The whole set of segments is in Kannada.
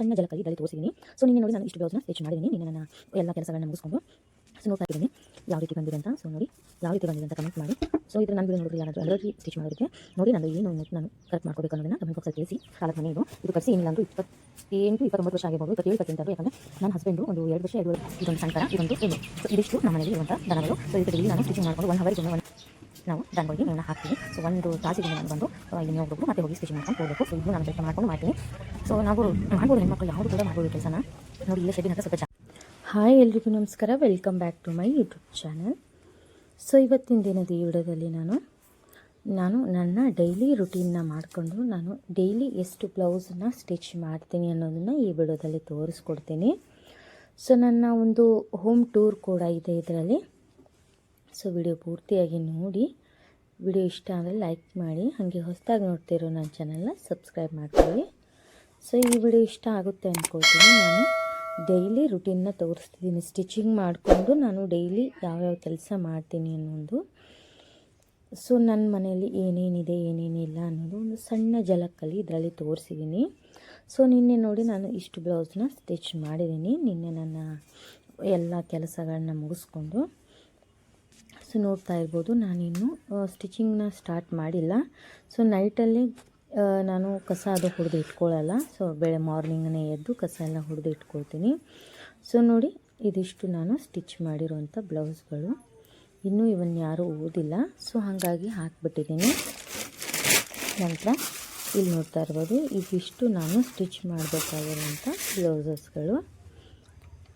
ಸಣ್ಣ ಜಲಕಲ್ಲಿ ಇದರಲ್ಲಿ ತೋರಿಸಿದ್ದೀನಿ ಸೊ ನಿನ್ನೆ ನೋಡಿ ನಾನು ಇಷ್ಟು ಬ್ಲೌಸ್ನ ಸ್ಟಿಚ್ ಮಾಡಿದ್ದೀನಿ ನಿನ್ನೆ ನನ್ನ ಎಲ್ಲ ಕೆಲಸಗಳನ್ನ ಮುಗಿಸ್ಕೊಂಡು ಸೊ ನೋಡ್ತಾ ಇದ್ದೀನಿ ಯಾವ ರೀತಿ ಬಂದಿದೆ ಅಂತ? ಸೊ ನೋಡಿ ಯಾವ ರೀತಿ ಬಂದಿದೆ ಅಂತ ಕಮೆಂಟ್ ಮಾಡಿ. ಸೊ ಇದ್ರ ನಾನು ವಿಡಿಯೋ ನೋಡಿದ್ರೆ ಯಾರಾದರೂ ಎಲ್ಲರೂ ಸ್ಟಿಚ್ ಮಾಡೋದಕ್ಕೆ ನೋಡಿ ನಾನು ಏನು ನಾನು ಕರೆಕ್ಟ್ ಮಾಡ್ಕೋಬೇಕು ಅನ್ನೋದನ್ನ ಕಮೆಂಟ್ ಬಾಕ್ಸಲ್ಲಿ ತಿಳಿಸಿ. ಕಾಲದ ಮನೆ ಇದು. ಇದು ಕಟ್ಸಿ, ಏನಿಲ್ಲ ಅಂದ್ರೆ ಇಪ್ಪತ್ತೆಂಟು, ಇಪ್ಪತ್ತೊಂಬತ್ತು ವರ್ಷ ಆಗಿರ್ಬೋದು. ಇಪ್ಪತ್ತೇಳು, ಇಪ್ಪತ್ತೆಂಟು, ಯಾಕಂದರೆ ನನ್ನ ಹಸ್ಬೆಂಡು ಒಂದು ಎರಡು ವರ್ಷ ಎರಡು ಇದೊಂದು ಸಂಕರ ಇದೊಂದು ಏನು ಸೊ ಇದಿಷ್ಟು ನಮ್ಮ ಮನೆಯಲ್ಲಿ ಇರುವಂಥ ದನಗಳು. ಸೊ ಇದಕ್ಕೆ ಡೈಲಿ ನಾನು ಸ್ಟಿಚಿಂಗ್ ಮಾಡ್ಕೊಂಡು ಒನ್ ಅವರಿಗೆ ಒಂದು ನಾವು ದನಗಳಿಗೆ ಮೇವನ್ನ ಹಾಕ್ತೀವಿ ಸೊ ಒಂದು ತಾಸಿಗೆ ನಾನು ಬಂದು ಇಲ್ಲಿ ಹೋಗ್ಬೇಕು ಮತ್ತೆ ಹೋಗಿ ಸ್ಟಿಚಿಂಗ್ ಮಾಡ್ಕೊಂಡು ಹೋಗಬೇಕು. ಸೊ ಇದು ನಾನು ಕೆಲಸ ಮಾಡ್ಕೊಂಡು ಮಾಡ್ತೀನಿ. ಸೊ ನಾವು ಮಾಡ್ಬೋದು ಹೆಣ್ಮಕ್ಳು, ಯಾವುದು ಕೂಡ ಮಾಡ್ಬೋದು ಕೆಲಸನ. ನೋಡಿ, ಇಲ್ಲೇ ಶೆಡ್ಡಿನ ಸ್ವಲ್ಪ ಹಾಯ್ ಎಲ್ರಿಗೂ ನಮಸ್ಕಾರ. Welcome back to my YouTube channel so ಇವತ್ತಿನ ದಿನದ ಈ ವಿಡಿಯೋದಲ್ಲಿ ನಾನು ನಾನು ನನ್ನ ಡೈಲಿ ರುಟೀನ್ನ ಮಾಡಿಕೊಂಡು ನಾನು ಡೈಲಿ ಎಷ್ಟು ಬ್ಲೌಸನ್ನ ಸ್ಟಿಚ್ ಮಾಡ್ತೀನಿ ಅನ್ನೋದನ್ನು ಈ ವಿಡಿಯೋದಲ್ಲಿ ತೋರಿಸ್ಕೊಡ್ತೀನಿ. ಸೊ ನನ್ನ ಒಂದು ಹೋಮ್ ಟೂರ್ ಕೂಡ ಇದೆ ಇದರಲ್ಲಿ. ಸೊ ವಿಡಿಯೋ ಪೂರ್ತಿಯಾಗಿ ನೋಡಿ. ವಿಡಿಯೋ ಇಷ್ಟ ಅಂದರೆ ಲೈಕ್ ಮಾಡಿ, ಹಾಗೆ ಹೊಸದಾಗಿ ನೋಡ್ತಿರೋ ನನ್ನ ಚಾನಲ್ನ ಸಬ್ಸ್ಕ್ರೈಬ್ ಮಾಡ್ಕೊಳ್ಳಿ. ಸೊ ಈ ವಿಡಿಯೋ ಇಷ್ಟ ಆಗುತ್ತೆ ಅಂದ್ಕೊಳ್ತೀನಿ ನಾನು. ಡೈಲಿ ರುಟೀನ್ನ ತೋರಿಸ್ತಿದ್ದೀನಿ ಸ್ಟಿಚಿಂಗ್ ಮಾಡಿಕೊಂಡು ನಾನು ಡೈಲಿ ಯಾವ್ಯಾವ ಕೆಲಸ ಮಾಡ್ತೀನಿ ಅನ್ನೋದು. ಸೊ ನನ್ನ ಮನೆಯಲ್ಲಿ ಏನೇನಿದೆ, ಏನೇನಿಲ್ಲ ಅನ್ನೋದು ಒಂದು ಸಣ್ಣ ಜಲಕ್ಕಲ್ಲಿ ಇದರಲ್ಲಿ ತೋರಿಸಿದ್ದೀನಿ ಸೊ ನಿನ್ನೆ ನೋಡಿ ನಾನು ಇಷ್ಟು ಬ್ಲೌಸ್ನ ಸ್ಟಿಚ್ ಮಾಡಿದ್ದೀನಿ ನಿನ್ನೆ ನನ್ನ ಎಲ್ಲ ಕೆಲಸಗಳನ್ನ ಮುಗಿಸ್ಕೊಂಡು. ಸೊ ನೋಡ್ತಾ ಇರ್ಬೋದು. ನಾನಿನ್ನು ಸ್ಟಿಚಿಂಗ್ನ ಸ್ಟಾರ್ಟ್ ಮಾಡಿಲ್ಲ. ಸೊ ನೈಟಲ್ಲಿ ನಾನು ಕಸ ಅದು ಹೊಡೆದು ಇಟ್ಕೊಳ್ಳಲ್ಲ ಸೊ ಬೆಳೆ ಮಾರ್ನಿಂಗನೇ ಎದ್ದು ಕಸ ಎಲ್ಲ ಹೊಡೆದು ಇಟ್ಕೊಳ್ತೀನಿ. ಸೊ ನೋಡಿ, ಇದಿಷ್ಟು ನಾನು ಸ್ಟಿಚ್ ಮಾಡಿರೋಂಥ ಬ್ಲೌಸ್ಗಳು. ಇನ್ನೂ ಇವನ್ ಯಾರೂ ಓದಿಲ್ಲ ಸೊ ಹಾಗಾಗಿ ಹಾಕ್ಬಿಟ್ಟಿದ್ದೀನಿ. ನಂತರ ಇಲ್ಲಿ ನೋಡ್ತಾ ಇರ್ಬೋದು, ಇದಿಷ್ಟು ನಾನು ಸ್ಟಿಚ್ ಮಾಡಬೇಕಾಗಿರೋಂಥ ಬ್ಲೌಸಸ್ಗಳು.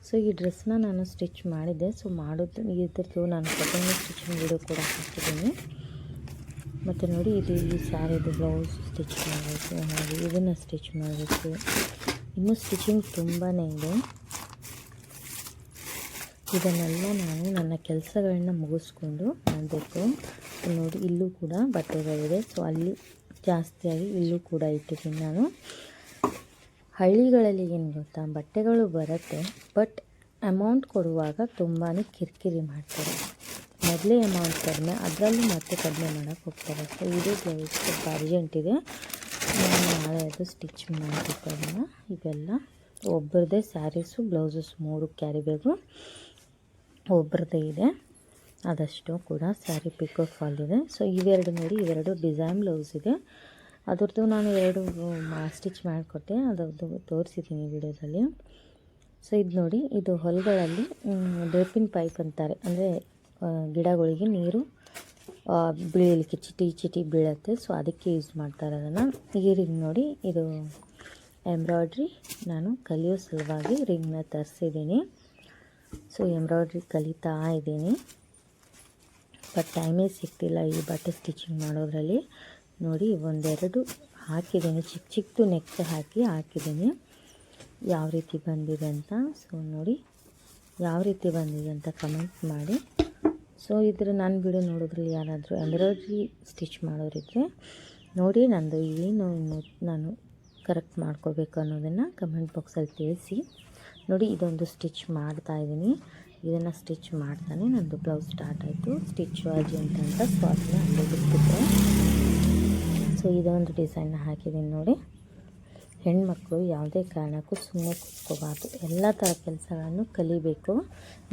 ಸೊ ಈ ಡ್ರೆಸ್ನ ನಾನು ಸ್ಟಿಚ್ ಮಾಡಿದ್ದೆ. ಸೊ ಮಾಡೋದು ಇದ್ರದ್ದು ನಾನು ಸೆಕೆಂಡ್ ಸ್ಟಿಚಿಂಗ್ ವಿಡಿಯೋ ಕೂಡ ಹಾಕಿದ್ದೀನಿ. ಮತ್ತು ನೋಡಿ, ಇದು ಈ ಸ್ಯಾರಿದು ಬ್ಲೌಸ್ ಸ್ಟಿಚ್ ಮಾಡಬೇಕು, ಹಾಗೆ ಇದನ್ನು ಸ್ಟಿಚ್ ಮಾಡಬೇಕು. ಇನ್ನೂ ಸ್ಟಿಚಿಂಗ್ ತುಂಬಾ ಇದೆ. ಇದನ್ನೆಲ್ಲ ನಾನು ನನ್ನ ಕೆಲಸಗಳನ್ನ ಮುಗಿಸ್ಕೊಂಡು ಮಾಡಬೇಕು. ನೋಡಿ, ಇಲ್ಲೂ ಕೂಡ ಬಟ್ಟೆಗಳಿದೆ. ಸೊ ಅಲ್ಲಿ ಜಾಸ್ತಿಯಾಗಿ ಇಲ್ಲೂ ಕೂಡ ಇಟ್ಟಿದ್ದೀನಿ ನಾನು. ಹಳ್ಳಿಗಳಲ್ಲಿ ಏನು ಗೊತ್ತಾ? ಬಟ್ಟೆಗಳು ಬರುತ್ತೆ ಬಟ್ ಅಮೌಂಟ್ ಕೊಡುವಾಗ ತುಂಬಾ ಕಿರಿಕಿರಿ ಮಾಡ್ತಾರೆ. ಮೊದಲೇ ಅಮೌಂಟ್ ಕಡಿಮೆ, ಅದರಲ್ಲೂ ಮತ್ತೆ ಕಡಿಮೆ ಮಾಡೋಕ್ಕೆ ಹೋಗ್ತಾರೆ. ಸೊ ಇದು ಬ್ಲೌಸ್ ಸ್ವಲ್ಪ ಅರ್ಜೆಂಟ್ ಇದೆ. ನಾನು ನಾಳೆ ಅದು ಸ್ಟಿಚ್ ಮಾಡಬೇಕು ಅದನ್ನು ಇವೆಲ್ಲ ಒಬ್ಬರದೇ ಸ್ಯಾರೀಸು ಬ್ಲೌಸಸ್ ಮೂರು ಕ್ಯಾರಿಬೇಕು ಒಬ್ಬರದೇ ಇದೆ. ಅದಷ್ಟು ಕೂಡ ಸ್ಯಾರಿ ಪಿಕೋ ಫಾಲ್ ಇದೆ ಸೊ ಇವೆರಡು ನೋಡಿ, ಇವೆರಡು ಡಿಸೈನ್ ಬ್ಲೌಸ್ ಇದೆ. ಅದ್ರದ್ದು ನಾನು ಎರಡು ಸ್ಟಿಚ್ ಮಾಡಿಕೊಟ್ಟೆ. ಅದರದ್ದು ತೋರಿಸಿದ್ದೀನಿ ವಿಡಿಯೋದಲ್ಲಿ. ಸೊ ಇದು ನೋಡಿ, ಇದು ಹೊಲಗಳಲ್ಲಿ ಡ್ರಿಪ್ಪಿನ ಪೈಪ್ ಅಂತಾರೆ. ಅಂದರೆ ಗಿಡಗಳಿಗೆ ನೀರು ಬೀಳಲಿಕ್ಕೆ ಚಿಟಿ ಚಿಟಿ ಬೀಳತ್ತೆ. ಸೊ ಅದಕ್ಕೆ ಯೂಸ್ ಮಾಡ್ತಾರೆ ಅದನ್ನು ಈ ರಿಂಗ್ ನೋಡಿ, ಇದು ಎಂಬ್ರಾಯ್ಡ್ರಿ ನಾನು ಕಲಿಯೋ ಸಲುವಾಗಿ ರಿಂಗ್ನ ತರಿಸಿದ್ದೀನಿ. ಸೊ ಎಂಬ್ರಾಯ್ಡ್ರಿ ಕಲಿತಾ ಇದ್ದೀನಿ. ಬಟ್ ಟೈಮೇ ಸಿಗ್ತಿಲ್ಲ ಈ ಬಟ್ಟೆ ಸ್ಟಿಚಿಂಗ್ ಮಾಡೋದ್ರಲ್ಲಿ. ನೋಡಿ, ಒಂದೆರಡು ಹಾಕಿದ್ದೀನಿ. ಚಿಕ್ಕ ಚಿಕ್ಕದು ನೆಕ್ ಹಾಕಿ ಹಾಕಿದ್ದೀನಿ. ಯಾವ ರೀತಿ ಬಂದಿದೆ ಅಂತ ಸೊ ನೋಡಿ, ಯಾವ ರೀತಿ ಬಂದಿದೆ ಅಂತ ಕಮೆಂಟ್ ಮಾಡಿ. ಸೊ ಇದ್ರ ನಾನು ಬಿಡು ನೋಡೋದ್ರಲ್ಲಿ ಯಾರಾದರೂ ಎಂಬ್ರಾಯ್ಡ್ರಿ ಸ್ಟಿಚ್ ಮಾಡೋರಿದ್ರೆ, ನೋಡಿ ನಂದು ಏನು ನಾನು ಕರೆಕ್ಟ್ ಮಾಡ್ಕೋಬೇಕು ಅನ್ನೋದನ್ನು ಕಮೆಂಟ್ ಬಾಕ್ಸಲ್ಲಿ ತಿಳಿಸಿ. ನೋಡಿ, ಇದೊಂದು ಸ್ಟಿಚ್ ಮಾಡ್ತಾ ಇದ್ದೀನಿ. ಇದನ್ನು ಸ್ಟಿಚ್ ಮಾಡ್ತಾನೆ ನಂದು ಬ್ಲೌಸ್ ಸ್ಟಾರ್ಟ್ ಆಯಿತು. ಸ್ಟಿಚ್ ವಾಜಿ ಅಂತ ಅಂತ ಅದನ್ನ ಅಲ್ಲೇ ಸೊ ಇದೊಂದು ಡಿಸೈನ್ ಹಾಕಿದ್ದೀನಿ ನೋಡಿ. ಹೆಣ್ಮಕ್ಳು ಯಾವುದೇ ಕಾರಣಕ್ಕೂ ಸುಮ್ಮನೆ ಕೂತ್ಕೋಬಾರ್ದು. ಎಲ್ಲ ಥರ ಕೆಲಸಗಳನ್ನು ಕಲಿಬೇಕು.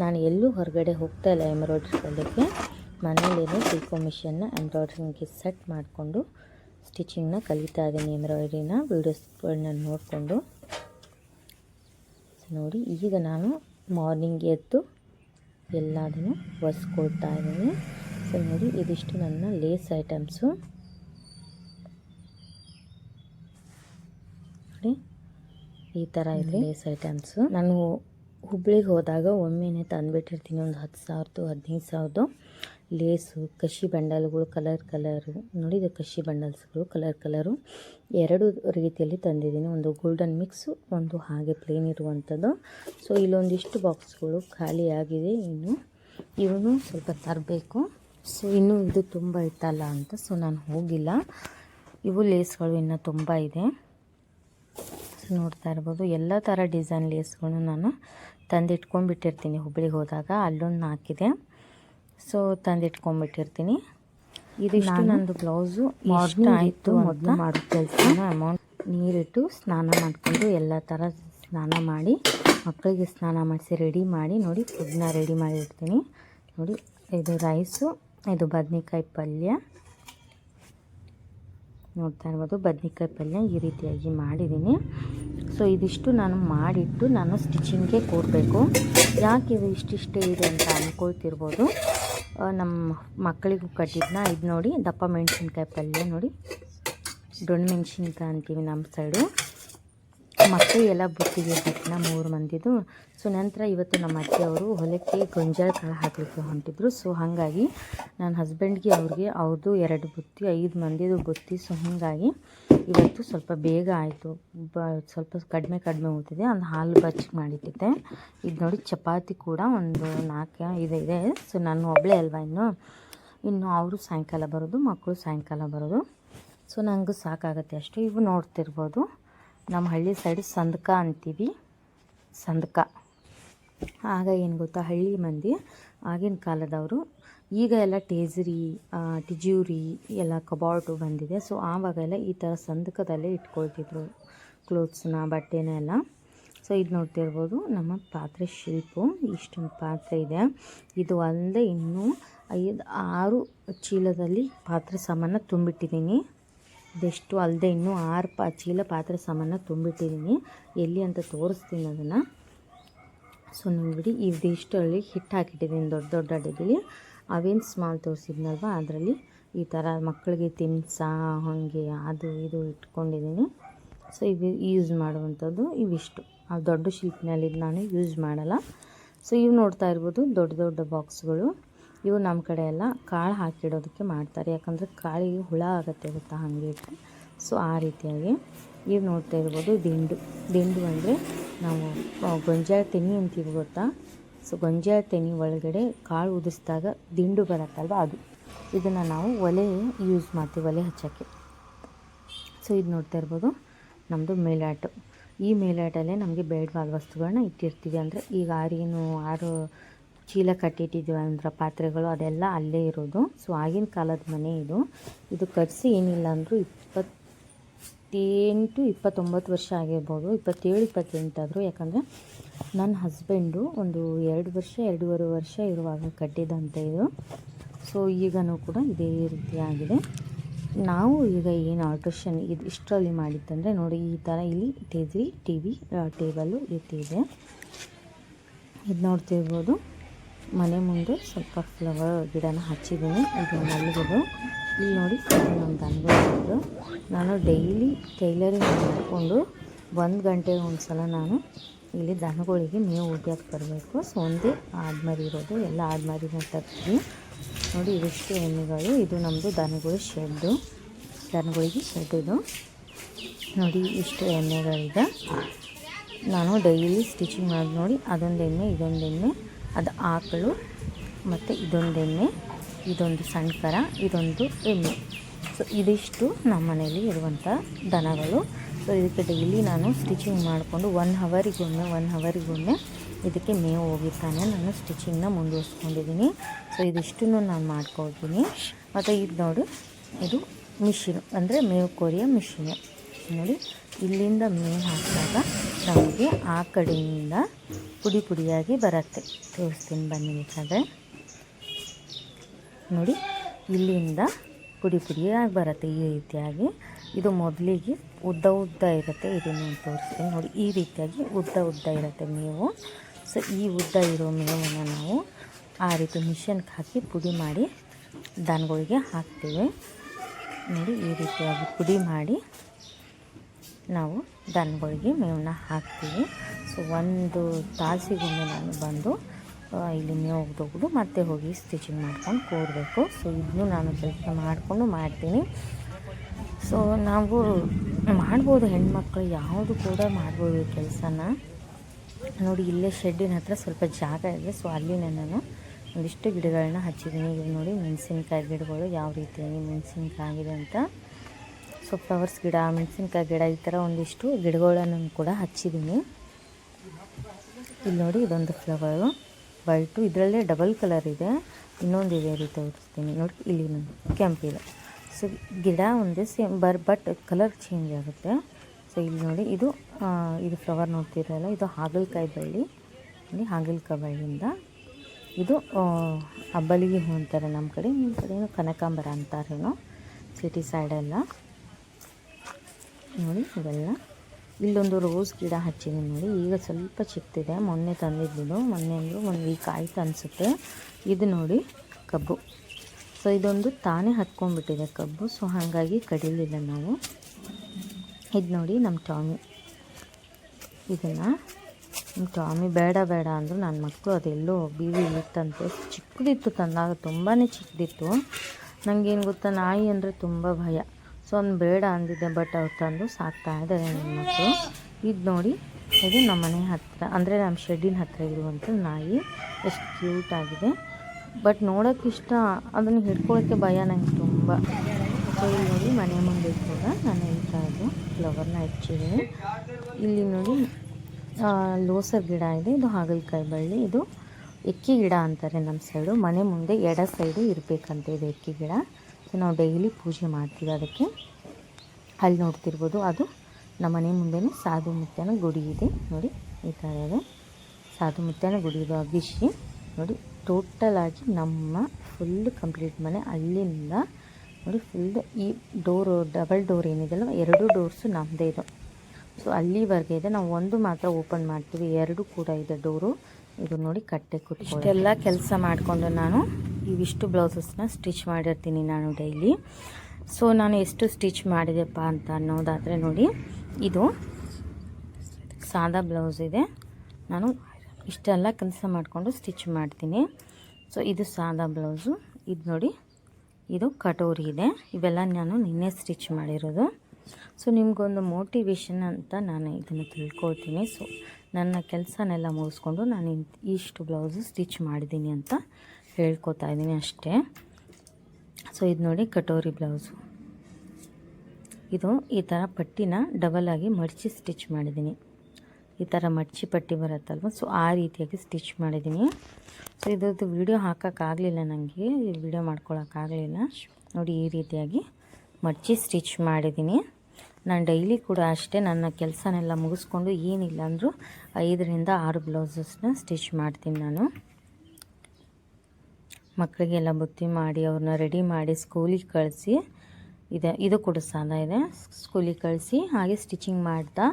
ನಾನು ಎಲ್ಲೂ ಹೊರಗಡೆ ಹೋಗ್ತಾ ಇಲ್ಲ ಎಂಬ್ರಾಯ್ಡ್ರಿ ಕಲಿಯೋಕ್ಕೆ ಮನೇಲೇನೆ ಪಿಕೋ ಮಿಷನ್ನ ಎಂಬ್ರಾಯ್ಡ್ರಿಂಗ್ಗೆ ಸೆಟ್ ಮಾಡಿಕೊಂಡು ಸ್ಟಿಚಿಂಗ್ನ ಕಲಿತಾ ಇದ್ದೀನಿ ಎಂಬ್ರಾಯ್ಡ್ರಿನ ವೀಡಿಯೋಸ್ಗಳನ್ನ ನೋಡಿಕೊಂಡು. ನೋಡಿ, ಈಗ ನಾನು ಮಾರ್ನಿಂಗ್ ಎದ್ದು ಎಲ್ಲದನ್ನು ಒರೆಸ್ಕೊಳ್ತಾ ಇದ್ದೀನಿ ಸೊ, ನೋಡಿ, ಇದಿಷ್ಟು ನನ್ನ ಲೇಸ್ ಐಟಮ್ಸು ನೋಡಿ ಈ ಥರ ಇದೆ ಲೇಸ್ ಐಟಮ್ಸು ನಾನು ಹುಬ್ಳಿಗೆ ಹೋದಾಗ ಒಮ್ಮೆನೆ ತಂದುಬಿಟ್ಟಿರ್ತೀನಿ ಒಂದು ಹತ್ತು ಸಾವಿರದ್ದು ಹದಿನೈದು ಸಾವಿರದ್ದು ಲೇಸು ಕಶಿ ಬಂಡಲ್ಗಳು ಕಲರ್ ಕಲರು ನೋಡಿ ಇದು ಕಶಿ ಬಂಡಲ್ಸ್ಗಳು ಕಲರ್ ಕಲರು ಎರಡು ರೀತಿಯಲ್ಲಿ ತಂದಿದ್ದೀನಿ. ಒಂದು ಗೋಲ್ಡನ್ ಮಿಕ್ಸು ಒಂದು ಹಾಗೆ ಪ್ಲೇನ್ ಇರುವಂಥದ್ದು ಸೊ ಇಲ್ಲೊಂದಿಷ್ಟು ಬಾಕ್ಸ್ಗಳು ಖಾಲಿ ಆಗಿದೆ ಇನ್ನು. ಇವನು ಸ್ವಲ್ಪ ತರಬೇಕು. ಸೊ ಇನ್ನೂ ಇದು ತುಂಬ ಇತ್ತಲ್ಲ ಅಂತ ಸೊ ನಾನು ಹೋಗಿಲ್ಲ. ಇವು ಲೇಸ್ಗಳು ಇನ್ನೂ ತುಂಬ ಇದೆ. ನೋಡ್ತಾ ಇರ್ಬೋದು. ಎಲ್ಲ ಥರ ಡಿಸೈನ್ ಲೇಸ್ಗಳನ್ನು ನಾನು ತಂದಿಟ್ಕೊಂಡ್ಬಿಟ್ಟಿರ್ತೀನಿ ಹುಬ್ಳಿಗೆ ಹೋದಾಗ. ಅಲ್ಲೊಂದು ಹಾಕಿದೆ ಸೊ ತಂದಿಟ್ಕೊಂಡ್ಬಿಟ್ಟಿರ್ತೀನಿ. ಇದು ನಂದು ಬ್ಲೌಸು. ಮಾರ್ನಿಂಗ್ ಆಯಿತು ಮೊದಲು ಮಾಡೋ ಕೆಲಸನ ಅಮೌಂಟ್ ನೀರಿಟ್ಟು ಸ್ನಾನ ಮಾಡಿಕೊಂಡು ಎಲ್ಲ ಥರ ಸ್ನಾನ ಮಾಡಿ ಮಕ್ಕಳಿಗೆ ಸ್ನಾನ ಮಾಡಿಸಿ ರೆಡಿ ಮಾಡಿ ನೋಡಿ ಫುಡ್ನ ರೆಡಿ ಮಾಡಿರ್ತೀನಿ. ನೋಡಿ ಇದು ರೈಸು ಇದು ಬದನೆಕಾಯಿ ಪಲ್ಯ. ನೋಡ್ತಾ ಇರ್ಬೋದು ಬದನೆಕಾಯಿ ಪಲ್ಯ ಈ ರೀತಿಯಾಗಿ ಮಾಡಿದ್ದೀನಿ. ಸೊ ಇದಿಷ್ಟು ನಾನು ಮಾಡಿಟ್ಟು ನಾನು ಸ್ಟಿಚಿಂಗ್ಗೆ ಕೊಡಬೇಕು. ಯಾಕೆ ಇದು ಇಷ್ಟಿಷ್ಟೇ ಇದೆ ಅಂತ ಅಂದ್ಕೊಳ್ತಿರ್ಬೋದು ನಮ್ಮ ಮಕ್ಕಳಿಗೂ ಕಟ್ಟಿದ್ನ ಇದು ನೋಡಿ, ದಪ್ಪ ಮೆಣಸಿನ್ಕಾಯಿ ಪಲ್ಯ ನೋಡಿ. ಡೊಣ್ಣ ಮೆಣಸಿನ್ಕಾಯಿ ಅಂತೀವಿ ನಮ್ಮ ಸೈಡು. ಮಕ್ಕಳಿಗೆಲ್ಲ ಬುತ್ತಿಗೆ ತಕ್ಷಣ ಮೂರು ಮಂದಿದು. ಸೊ ನಂತರ ಇವತ್ತು ನಮ್ಮ ಅಜ್ಜಿ ಅವರು ಹೊಲಕ್ಕೆ ಗೊಂಜಾಳ ಕಾಳು ಹಾಕಲಿಕ್ಕೆ ಹೊಂಟಿದ್ರು. ಸೊ ಹಾಗಾಗಿ ನನ್ನ ಹಸ್ಬೆಂಡ್ಗೆ ಅವ್ರಿಗೆ ಅವ್ರದ್ದು ಎರಡು ಬುತ್ತಿ, ಐದು ಮಂದಿದು ಬುತ್ತಿ. ಸೊ ಹಾಗಾಗಿ ಇವತ್ತು ಸ್ವಲ್ಪ ಬೇಗ ಆಯಿತು. ಬ, ಸ್ವಲ್ಪ ಕಡಿಮೆ ಕಡಿಮೆ ಹೋಗ್ತಿದೆ. ಒಂದು ಹಾಲು ಬಚ್ಚಿ ಮಾಡಿಟ್ಟಿದ್ದೆ ಇದು ನೋಡಿ ಚಪಾತಿ ಕೂಡ ಒಂದು ನಾಲ್ಕು ಇದು ಇದೆ. ಸೊ ನಾನು ಒಬ್ಬಳೇ ಅಲ್ವಾ ಇನ್ನು? ಇನ್ನು ಅವರು ಸಾಯಂಕಾಲ ಬರೋದು, ಮಕ್ಕಳು ಸಾಯಂಕಾಲ ಬರೋದು. ಸೊ ನನಗೂ ಸಾಕಾಗುತ್ತೆ ಅಷ್ಟು. ಇವು ನೋಡ್ತಿರ್ಬೋದು. ನಮ್ಮ ಹಳ್ಳಿ ಸೈಡ್ ಸಂದಕ ಅಂತೀವಿ. ಸಂದಕ. ಆಗ ಏನು ಗೊತ್ತಾ? ಹಳ್ಳಿ ಮಂದಿ ಆಗಿನ ಕಾಲದವರು ಈಗ ಎಲ್ಲ ಟೇಜರಿ ಟಿಜೂರಿ ಎಲ್ಲ ಕಬಾರ್ಡು ಬಂದಿದೆ. ಸೊ ಆವಾಗೆಲ್ಲ ಈ ಥರ ಸಂದಕದಲ್ಲೇ ಇಟ್ಕೊಳ್ತಿದ್ರು ಕ್ಲೋತ್ಸ್ನ ಬಟ್ಟೆನ ಎಲ್ಲ. ಸೊ ಇದು ನೋಡ್ತಿರ್ಬೋದು ನಮ್ಮ ಪಾತ್ರೆ ಶಿಲ್ಪು. ಇಷ್ಟೊಂದು ಪಾತ್ರೆ ಇದೆ. ಇದು ಅಲ್ಲದೆ ಇನ್ನೂ ಐದು, ಆರು ಚೀಲದಲ್ಲಿ ಪಾತ್ರೆ ಸಾಮಾನ ತುಂಬಿಟ್ಟಿದ್ದೀನಿ. ಇದೆಷ್ಟು ಅಲ್ಲದೆ ಇನ್ನೂ ಆರು ಪಾ, ಚೀಲ ಪಾತ್ರೆ ಸಾಮಾನ ತುಂಬಿಟ್ಟಿದ್ದೀನಿ. ಎಲ್ಲಿ ಅಂತ ತೋರಿಸ್ತೀನಿ ಅದನ್ನು. ಸೊ ನೋಡಿಬಿಡಿ ಇದಿಷ್ಟು ಹಳ್ಳಿ ಹಿಟ್ಟು ಹಾಕಿಟ್ಟಿದ್ದೀನಿ, ದೊಡ್ಡ ದೊಡ್ಡ ಡಬ್ಬಿಲಿ ಅವೇನು ಸ್ಮಾಲ್ ತೋರಿಸಿದ್ನಲ್ವ ಅದರಲ್ಲಿ? ಈ ಥರ ಮಕ್ಕಳಿಗೆ ತಿನ್ಸಾ, ಹಾಗೆ ಅದು ಇದು ಇಟ್ಕೊಂಡಿದ್ದೀನಿ ಸೊ ಇವು ಯೂಸ್ ಮಾಡುವಂಥದ್ದು ಇವಿಷ್ಟು. ಆ ದೊಡ್ಡ ಶಿಲ್ಪಿನಲ್ಲಿ ನಾನು ಯೂಸ್ ಮಾಡಲ್ಲ. ಸೊ ಇವು ನೋಡ್ತಾ ಇರ್ಬೋದು ದೊಡ್ಡ ದೊಡ್ಡ ಬಾಕ್ಸ್ಗಳು ಇವು ನಮ್ಮ ಕಡೆ ಎಲ್ಲ ಕಾಳು ಹಾಕಿಡೋದಕ್ಕೆ ಮಾಡ್ತಾರೆ. ಯಾಕಂದರೆ ಕಾಳಿಗೆ ಹುಳ ಆಗುತ್ತೆ ಗೊತ್ತಾ ಹಾಗೆ ಸೊ ಆ ರೀತಿಯಾಗಿ ಇವು ನೋಡ್ತಾ ಇರ್ಬೋದು ದಿಂಡು. ದಿಂಡು ಅಂದರೆ ನಾವು ಗೊಂಜಾಳ ತೆನಿ ಅಂತೀವಿ ಗೊತ್ತಾ? ಸೊ ಗೊಂಜಾಳ ತೆನಿ ಒಳಗಡೆ ಕಾಳು ಉದಿಸಿದಾಗ ದಿಂಡು ಬರುತ್ತಲ್ವ ಅದು. ಇದನ್ನು ನಾವು ಒಲೆ ಯೂಸ್ ಮಾಡ್ತೀವಿ, ಒಲೆ ಹಚ್ಚೋಕ್ಕೆ. ಸೊ ಇದು ನೋಡ್ತಾ ಇರ್ಬೋದು ನಮ್ಮದು ಮೇಲಾಟು. ಈ ಮೇಲಾಟಲ್ಲೇ ನಮಗೆ ಬೇಡವಾದ ವಸ್ತುಗಳನ್ನ ಇಟ್ಟಿರ್ತೀವಿ. ಅಂದರೆ ಈಗ ಆರೇನು ಆರು ಚೀಲ ಕಟ್ಟಿಟ್ಟಿದ್ದೀವಿ ಅಂದ್ರೆ ಪಾತ್ರೆಗಳು ಅದೆಲ್ಲ ಅಲ್ಲೇ ಇರೋದು. ಸೊ ಆಗಿನ ಕಾಲದ ಮನೆ ಇದು. ಇದು ಕರೆಸಿ ಏನಿಲ್ಲ ಅಂದರೂ ಇಪ್ಪತ್ತೆಂಟು, ಇಪ್ಪತ್ತೊಂಬತ್ತು ವರ್ಷ ಆಗಿರ್ಬೋದು, ಇಪ್ಪತ್ತೇಳು, ಇಪ್ಪತ್ತೆಂಟಾದರೂ. ಯಾಕಂದರೆ ನನ್ನ ಹಸ್ಬೆಂಡು ಒಂದು ಎರಡು ವರ್ಷ, ಎರಡೂವರೆ ವರ್ಷ ಇರುವಾಗ ಕಟ್ಟಿದಂತೆ ಇದು. ಸೊ ಈಗನೂ ಕೂಡ ಇದೇ ರೀತಿಯಾಗಿದೆ ನಾವು ಈಗ ಏನು ಆಲ್ಟ್ರೇಷನ್ ಇದು ಇಷ್ಟರಲ್ಲಿ ಮಾಡಿದ್ದಂದರೆ ನೋಡಿ, ಈ ಥರ ಇಲ್ಲಿ ಟೇಜ್ರಿ ಟಿ ವಿ ಟೇಬಲ್ಲು ಇರ್ತಿದೆ ಇದು ನೋಡ್ತಿರ್ಬೋದು. ಮನೆ ಮುಂದೆ ಸ್ವಲ್ಪ ಫ್ಲವರ್ ಗಿಡನ ಹಚ್ಚಿದ್ದೀನಿ. ಇದು ಮಲ್ಲಿಗೆದು. ಇಲ್ಲಿ ನೋಡಿ ನಮ್ದು ನಮ್ಮ ದನಗಳು ನಾನು ಡೈಲಿ ಟೈಲರಿಂಗ್ ಮಾಡಿಕೊಂಡು ಒಂದು ಗಂಟೆಗೆ ಒಂದು ಸಲ ನಾನು ಇಲ್ಲಿ ದನಗಳಿಗೆ ಮೇವು ಒಗ್ಯಕ್ಕೆ ಬರಬೇಕು. ಸೊ ಒಂದೇ ಆದ್ಮರಿ ಇರೋದು. ಎಲ್ಲ ಆದ್ಮರಿನ ತರ್ತೀನಿ. ನೋಡಿ ಇದಿಷ್ಟು ಎಣ್ಣೆಗಳು ಇದು ನಮ್ಮದು ದನಗಳು ಶೆಡ್ಡು. ದನಗಳಿಗೆ ಶೆಡ್ ಇದು. ನೋಡಿ ಇಷ್ಟು ಎಣ್ಣೆಗಳಿದೆ ನಾನು ಡೈಲಿ ಸ್ಟಿಚಿಂಗ್ ಮಾಡಿ ನೋಡಿ. ಅದೊಂದು ಎಣ್ಣೆ ಇದೊಂದು ಎಣ್ಣೆ ಅದು ಆಕಳು ಮತ್ತು ಇದೊಂದು ಎಮ್ಮೆ ಇದೊಂದು ಸಣ್ಣ ಕರ ಇದೊಂದು ಎಮ್ಮೆ ಸೊ ಇದಿಷ್ಟು ನಮ್ಮ ಮನೆಯಲ್ಲಿ ಇರುವಂಥ ದನಗಳು. ಸೊ ಇದಕ್ಕೆ ಡೈಲಿ ನಾನು ಸ್ಟಿಚಿಂಗ್ ಮಾಡಿಕೊಂಡು ಒನ್ ಹವರಿಗೊಮ್ಮೆ ಒನ್ ಹವರಿಗೊಮ್ಮೆ ಇದಕ್ಕೆ ಮೇವು ಹೋಗಿರ್ತಾನೆ. ನಾನು ಸ್ಟಿಚಿಂಗ್ನ ಮುಂದುವರಿಸ್ಕೊಂಡಿದ್ದೀನಿ. ಸೊ ಇದಿಷ್ಟನ್ನು ನಾನು ಮಾಡ್ಕೊಳ್ತೀನಿ. ಮತ್ತು ಇದು ನೋಡಿ, ಇದು ಮಿಷಿನ್, ಅಂದರೆ ಮೇವು ಕೊರಿಯೋ ಮಿಷಿನು. ನೋಡಿ, ಇಲ್ಲಿಂದ ಮೇವು ಹಾಕಿದಾಗ ನಮಗೆ ಆ ಕಡೆಯಿಂದ ಪುಡಿ ಪುಡಿಯಾಗಿ ಬರುತ್ತೆ. ತೋರಿಸ್ತೀನಿ ಬನ್ನಿ ಬೇಕಾದರೆ ನೋಡಿ, ಇಲ್ಲಿಂದ ಪುಡಿ ಪುಡಿಯಾಗಿ ಬರುತ್ತೆ ಈ ರೀತಿಯಾಗಿ. ಇದು ಮೊದಲಿಗೆ ಉದ್ದ ಉದ್ದ ಇರುತ್ತೆ, ಇದನ್ನು ತೋರಿಸ್ತೀನಿ. ನೋಡಿ, ಈ ರೀತಿಯಾಗಿ ಉದ್ದ ಉದ್ದ ಇರುತ್ತೆ ಮೇವು. ಸೊ ಈ ಉದ್ದ ಇರೋ ಮೇವನ್ನು ನಾವು ಆ ರೀತಿ ಮಿಷನ್ಗೆ ಹಾಕಿ ಪುಡಿ ಮಾಡಿ ದನಗಳಿಗೆ ಹಾಕ್ತೀವಿ. ನೋಡಿ, ಈ ರೀತಿಯಾಗಿ ಪುಡಿ ಮಾಡಿ ನಾವು ದನಗಳಿಗೆ ಮೇವನ್ನ ಹಾಕ್ತೀವಿ. ಸೊ ಒಂದು ತಾಸಿಗೊಮ್ಮೆ ನಾನು ಬಂದು ಇಲ್ಲಿ ಮೇವು ಒಗ್ದೋಗ್ದು ಮತ್ತೆ ಹೋಗಿ ಸ್ಟಿಚಿಂಗ್ ಮಾಡ್ಕೊಂಡು ಕೂರಬೇಕು. ಸೊ ಇದನ್ನು ನಾನು ಕೆಲಸ ಮಾಡಿಕೊಂಡು ಮಾಡ್ತೀನಿ. ಸೊ ನಾವು ಮಾಡ್ಬೋದು, ಹೆಣ್ಮಕ್ಳು ಯಾವುದು ಕೂಡ ಮಾಡ್ಬೋದು ಈ ಕೆಲಸನ. ನೋಡಿ, ಇಲ್ಲೇ ಶೆಡ್ಡಿನ ಹತ್ರ ಸ್ವಲ್ಪ ಜಾಗ ಇದೆ. ಸೊ ಅಲ್ಲಿ ನಾನು ಒಂದಿಷ್ಟು ಗಿಡಗಳನ್ನ ಹಚ್ಚಿದ್ದೀನಿ. ಇದು ನೋಡಿ, ಮೆಣಸಿನ್ಕಾಯಿ ಗಿಡಗಳು ಯಾವ ರೀತಿಯಾಗಿ ಮೆಣಸಿನ್ಕಾಯಿ ಆಗಿದೆ ಅಂತ. ಸೊ ಫ್ಲವರ್ಸ್ ಗಿಡ, ಮೆಣಸಿನ್ಕಾಯಿ ಗಿಡ, ಈ ಥರ ಒಂದಿಷ್ಟು ಗಿಡಗಳನ್ನು ಕೂಡ ಹಚ್ಚಿದ್ದೀನಿ. ಇಲ್ಲಿ ನೋಡಿ ಇದೊಂದು ಫ್ಲವರು. ವೈಟು, ಇದರಲ್ಲೇ ಡಬಲ್ ಕಲರ್ ಇದೆ. ಇನ್ನೊಂದು ಇದೆ ರೀತಿ ತೋರಿಸ್ತೀನಿ. ನೋಡಿ, ಇಲ್ಲಿ ಕೆಂಪಿದೆ ಸೊ, ಗಿಡ ಒಂದೇ ಸೇಮ್, ಬರ್, ಬಟ್ ಕಲರ್ ಚೇಂಜ್ ಆಗುತ್ತೆ. ಸೊ, ಇಲ್ಲಿ ನೋಡಿ, ಇದು ಇದು ಫ್ಲವರ್ ನೋಡ್ತಿರಲ್ಲ, ಇದು ಹಾಗಲಕಾಯಿ ಬಳ್ಳಿ. ನೋಡಿ, ಹಾಗಲಕಾಯಿ ಬಳ್ಳಿಯಿಂದ. ಇದು ಅಬ್ಬಲಿಗೆ ಹೂ ಅಂತಾರೆ ನಮ್ಮ ಕಡೆ. ನಿಮ್ಮ ಕಡೆ ಕನಕಾಂಬರ ಅಂತಾರೇನೋ, ಸಿಟಿ ಸೈಡೆಲ್ಲ ನೋಡಿ ಇವೆಲ್ಲ ಇಲ್ಲೊಂದು ರೋಸ್ ಗಿಡ ಹಚ್ಚಿದೆ ನೋಡಿ. ಈಗ ಸ್ವಲ್ಪ ಚಿಕ್ತಿದೆ ಮೊನ್ನೆ ತಂದಿದ್ದು ಮೊನ್ನೆ ಅಂದರು ಒಂದು ವೀಕ್ ಆಯ್ತು ಅನಿಸುತ್ತೆ. ಇದು ನೋಡಿ ಕಬ್ಬು. ಸೊ ಇದೊಂದು ತಾನೇ ಹತ್ಕೊಂಡ್ಬಿಟ್ಟಿದೆ ಕಬ್ಬು. ಸೊ ಹಾಗಾಗಿ ಕಡಿಲಿಲ್ಲ ನಾವು. ಇದು ನೋಡಿ ನಮ್ಮ ಟಾಮಿ. ಇದನ್ನು ನಮ್ಮ ಟಾಮಿ ಬೇಡ ಬೇಡ ಅಂದರು ನನ್ನ ಮಕ್ಕಳು ಅದೆಲ್ಲೋ ಬೀವಿ ಇತ್ತಂತೆ. ಚಿಕ್ಕದಿತ್ತು ತಂದಾಗ ತುಂಬಾ ಚಿಕ್ಕದಿತ್ತು. ನನಗೇನು ಗೊತ್ತಾ, ನಾಯಿ ಅಂದರೆ ತುಂಬ ಭಯ. ಸೊ ಅವ್ನು ಬೇಡ ಅಂದಿದ್ದೆ ಬಟ್ ಅವ್ರು ತಂದು ಸಾಕ್ತಾ ಇದ್ದಾರೆ ನನ್ನ ಇದು ನೋಡಿ, ಇದು ನಮ್ಮ ಮನೆ ಹತ್ತಿರ ಅಂದರೆ ನಮ್ಮ ಶೆಡ್ಡಿನ ಹತ್ತಿರ ಇರುವಂಥ ನಾಯಿ. ಎಷ್ಟು ಕ್ಯೂಟ್ ಆಗಿದೆ. ಬಟ್ ನೋಡೋಕೆ ಇಷ್ಟ, ಅದನ್ನು ಹಿಡ್ಕೊಳ್ಳೋಕ್ಕೆ ಭಯ ನನಗೆ ತುಂಬ. ಸೊ ಇಲ್ಲಿ ನೋಡಿ ಮನೆ ಮುಂದೆ ಕೂಡ ನಾನು ಹೇಳ್ತಾ ಥರದ್ದು ಫ್ಲವರ್ನ ಹೆಚ್ಚಿದ್ದೀನಿ ಇಲ್ಲಿ ನೋಡಿ ಲೋಸರ್ ಗಿಡ ಇದೆ, ಇದು ಹಾಗಲಕಾಯಿ ಬಳ್ಳಿ. ಇದು ಎಕ್ಕಿ ಗಿಡ ಅಂತಾರೆ ನಮ್ಮ ಸೈಡು ಮನೆ ಮುಂದೆ ಎಡ ಸೈಡು ಇರಬೇಕಂತ ಇದೆ ಎಕ್ಕಿ ಗಿಡ. ಸೊ ನಾವು ಡೈಲಿ ಪೂಜೆ ಮಾಡ್ತೀವಿ. ಅದಕ್ಕೆ ಅಲ್ಲಿ ನೋಡ್ತಿರ್ಬೋದು ಅದು ನಮ್ಮ ಮನೆ ಮುಂದೆನೇ ಸಾಧು ಮುತ್ಯನ ಗುಡಿ ಇದೆ. ನೋಡಿ, ಈ ಥರ ಇದೆ. ಸಾಧು ಮುತ್ಯನ ಗುಡಿ ಇದು ಅಗಿಶಿ ನೋಡಿ ಟೋಟಲ್ ಆಗಿ ನಮ್ಮ ಫುಲ್ ಕಂಪ್ಲೀಟ್ ಮನೆ ಅಲ್ಲಿಂದ, ನೋಡಿ ಫುಲ್ ಈ ಡೋರು ಡಬಲ್ ಡೋರ್ ಏನಿದೆಯಲ್ಲ, ಎರಡು ಡೋರ್ಸು ನಮ್ಮದೇ ಇದು. ಸೊ ಅಲ್ಲಿವರೆಗೆ ಇದೆ. ನಾವು ಒಂದು ಮಾತ್ರ ಓಪನ್ ಮಾಡ್ತೀವಿ. ಎರಡು ಕೂಡ ಇದೆ ಡೋರು ಇದು ನೋಡಿ ಕಟ್ಟೆ ಇಷ್ಟೆಲ್ಲ ಕೆಲಸ ಮಾಡಿಕೊಂಡು ನಾನು ಇವಿಷ್ಟು ಬ್ಲೌಸಸ್ನ ಸ್ಟಿಚ್ ಮಾಡಿರ್ತೀನಿ ನಾನು ಡೈಲಿ. ಸೊ, ನಾನು ಎಷ್ಟು ಸ್ಟಿಚ್ ಮಾಡಿದೆಪ್ಪ ಅಂತ ಅನ್ನೋದಾದರೆ ನೋಡಿ, ಇದು ಸಾದಾ ಬ್ಲೌಸ್ ಇದೆ. ನಾನು ಇಷ್ಟೆಲ್ಲ ಕೆಲಸ ಮಾಡಿಕೊಂಡು ಸ್ಟಿಚ್ ಮಾಡ್ತೀನಿ. ಸೊ, ಇದು ಸಾದಾ ಬ್ಲೌಸು. ಇದು ನೋಡಿ, ಇದು ಕಟೋರಿ ಇದೆ. ಇವೆಲ್ಲ ನಾನು ನಿನ್ನೆ ಸ್ಟಿಚ್ ಮಾಡಿರೋದು. ಸೊ, ನಿಮಗೊಂದು ಮೋಟಿವೇಶನ್ ಅಂತ ನಾನು ಇದನ್ನು ತಿಳ್ಕೊಳ್ತೀನಿ. ಸೊ ನನ್ನ ಕೆಲಸನೆಲ್ಲ ಮುಗಿಸ್ಕೊಂಡು ನಾನು ಇಷ್ಟು ಬ್ಲೌಸು ಸ್ಟಿಚ್ ಮಾಡಿದ್ದೀನಿ ಅಂತ ಹೇಳ್ಕೊತಾ ಇದ್ದೀನಿ ಅಷ್ಟೇ. ಸೊ ಇದು ನೋಡಿ ಕಟೋರಿ ಬ್ಲೌಸು. ಇದು ಈ ಥರ ಪಟ್ಟಿನ ಡಬಲ್ ಆಗಿ ಮಡಚಿ ಸ್ಟಿಚ್ ಮಾಡಿದ್ದೀನಿ. ಈ ಥರ ಮಡಚಿ ಪಟ್ಟಿ ಬರುತ್ತಲ್ವ? ಸೊ ಆ ರೀತಿಯಾಗಿ ಸ್ಟಿಚ್ ಮಾಡಿದ್ದೀನಿ. ಸೊ ಇದ್ರದ್ದು ವಿಡಿಯೋ ಹಾಕೋಕ್ಕಾಗಲಿಲ್ಲ ನನಗೆ ವಿಡಿಯೋ ಮಾಡ್ಕೊಳಕ್ಕಾಗಲಿಲ್ಲ. ನೋಡಿ ಈ ರೀತಿಯಾಗಿ ಮಡಚಿ ಸ್ಟಿಚ್ ಮಾಡಿದ್ದೀನಿ. ನಾನು ಡೈಲಿ ಕೂಡ ಅಷ್ಟೇ ನನ್ನ ಕೆಲಸನೆಲ್ಲ ಮುಗಿಸ್ಕೊಂಡು ಏನಿಲ್ಲ ಅಂದರೂ ಐದರಿಂದ ಆರು ಬ್ಲೌಸಸ್ನ ಸ್ಟಿಚ್ ಮಾಡ್ತೀನಿ ನಾನು. ಮಕ್ಕಳಿಗೆಲ್ಲ ಬುತ್ತಿ ಮಾಡಿ ಅವ್ರನ್ನ ರೆಡಿ ಮಾಡಿ ಸ್ಕೂಲಿಗೆ ಕಳಿಸಿ ಇದೆ, ಇದು ಕೂಡ ಸಾಲ ಇದೆ. ಸ್ಕೂಲಿಗೆ ಕಳಿಸಿ ಹಾಗೆ ಸ್ಟಿಚಿಂಗ್ ಮಾಡ್ತಾ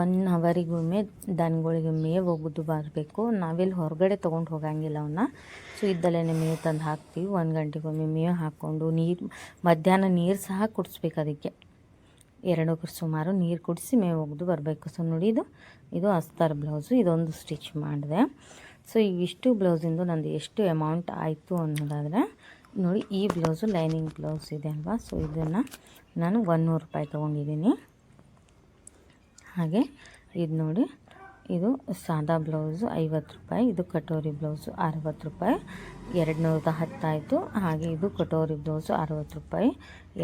ಒನ್ ಅವರಿಗೊಮ್ಮೆ ದನಗಳಿಗೆ ಮೇವು ಒಗೆದು ಬರಬೇಕು ನಾವೆಲ್ಲಿ ಹೊರಗಡೆ ತೊಗೊಂಡು ಹೋಗಂಗಿಲ್ಲ ಅವನ್ನ ಸೊ ಇದ್ದಲ್ಲೇ ಮೇವು ತಂದು ಹಾಕ್ತೀವಿ. ಒಂದು ಗಂಟೆಗೊಮ್ಮೆ ಮೇವು ಹಾಕ್ಕೊಂಡು ನೀರು, ಮಧ್ಯಾಹ್ನ ನೀರು ಸಹ ಕುಡಿಸ್ಬೇಕು ಅದಕ್ಕೆ. ಎರಡು ಸುಮಾರು ನೀರು ಕುಡಿಸಿ ಮೇವು ಒಗೆದು ಬರಬೇಕು. ಸೊ ನೋಡಿ ಇದು ಇದು ಅಸ್ತಾರ್ ಬ್ಲೌಸು. ಇದೊಂದು ಸ್ಟಿಚ್ ಮಾಡಿದೆ. ಸೊ ಇವಿಷ್ಟು ಬ್ಲೌಸಿಂದು ನಂದು ಎಷ್ಟು ಅಮೌಂಟ್ ಆಯಿತು ಅನ್ನೋದಾದರೆ, ನೋಡಿ ಈ ಬ್ಲೌಸು ಲೈನಿಂಗ್ ಬ್ಲೌಸ್ ಇದೆ ಅಲ್ವಾ? ಸೊ ಇದನ್ನು ನಾನು ಒನ್ನೂರು ರೂಪಾಯಿ ತೊಗೊಂಡಿದ್ದೀನಿ. ಹಾಗೆ, ಇದು ನೋಡಿ, ಇದು ಸಾದಾ ಬ್ಲೌಸು ಐವತ್ತು ರೂಪಾಯಿ, ಇದು ಕಟೋರಿ ಬ್ಲೌಸು ಅರವತ್ತು ರೂಪಾಯಿ ಎರಡು ನೂರದ ಹತ್ತಾಯಿತು ಹಾಗೆ ಇದು ಕಟೋರಿ ಬ್ಲೌಸು ಅರವತ್ತು ರೂಪಾಯಿ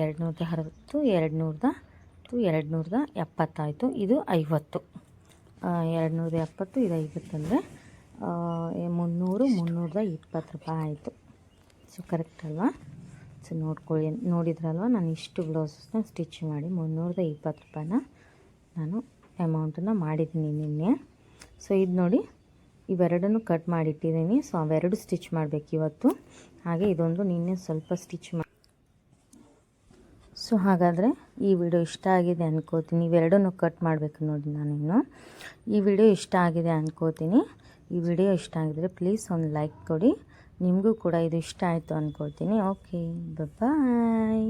ಎರಡು ನೂರದ ಅರವತ್ತು ಎರಡು ನೂರದ ಎರಡು ನೂರದ ಎಪ್ಪತ್ತಾಯಿತು, ಇದು ಐವತ್ತು. ಎರಡು ನೂರದ ಎಪ್ಪತ್ತು, ಇದು ಐವತ್ತು ಅಂದರೆ ಮುನ್ನೂರು, ಮುನ್ನೂರದ ಇಪ್ಪತ್ತು ರೂಪಾಯಿ ಆಯಿತು. ಸೊ ಕರೆಕ್ಟ್ ಅಲ್ವಾ? ಸೊ ನೋಡ್ಕೊಳ್ಳಿ, ನೋಡಿದ್ರಲ್ವ? ನಾನು ಇಷ್ಟು ಬ್ಲೌಸಸ್ನ ಸ್ಟಿಚ್ ಮಾಡಿ ಮುನ್ನೂರದ ಇಪ್ಪತ್ತು ರೂಪಾಯಿನ ನಾನು ಅಮೌಂಟನ್ನು ಮಾಡಿದ್ದೀನಿ ನಿನ್ನೆ. ಸೊ ಇದು ನೋಡಿ, ಇವೆರಡನ್ನು ಕಟ್ ಮಾಡಿಟ್ಟಿದ್ದೀನಿ. ಸೊ ಅವೆರಡು ಸ್ಟಿಚ್ ಮಾಡಬೇಕು ಇವತ್ತು. ಹಾಗೆ ಇದೊಂದು ನಿನ್ನೆ ಸ್ವಲ್ಪ ಸ್ಟಿಚ್ ಮಾಡಿ ಸೊ ಹಾಗಾದರೆ ಈ ವಿಡಿಯೋ ಇಷ್ಟ ಆಗಿದೆ ಅನ್ಕೋತೀನಿ. ಇವೆರಡೂ ಕಟ್ ಮಾಡಬೇಕು ನೋಡಿ ನಾನಿನ್ನು. ಈ ವಿಡಿಯೋ ಇಷ್ಟ ಆಗಿದೆ ಅನ್ಕೋತೀನಿ. ಈ ವಿಡಿಯೋ ಇಷ್ಟ ಆಗಿದ್ರೆ ಪ್ಲೀಸ್ ಒಂದು ಲೈಕ್ ಕೊಡಿ. ನಿಮಗೂ ಕೂಡ ಇದು ಇಷ್ಟ ಆಯಿತು ಅನ್ಕೋತೀನಿ. Okay bye.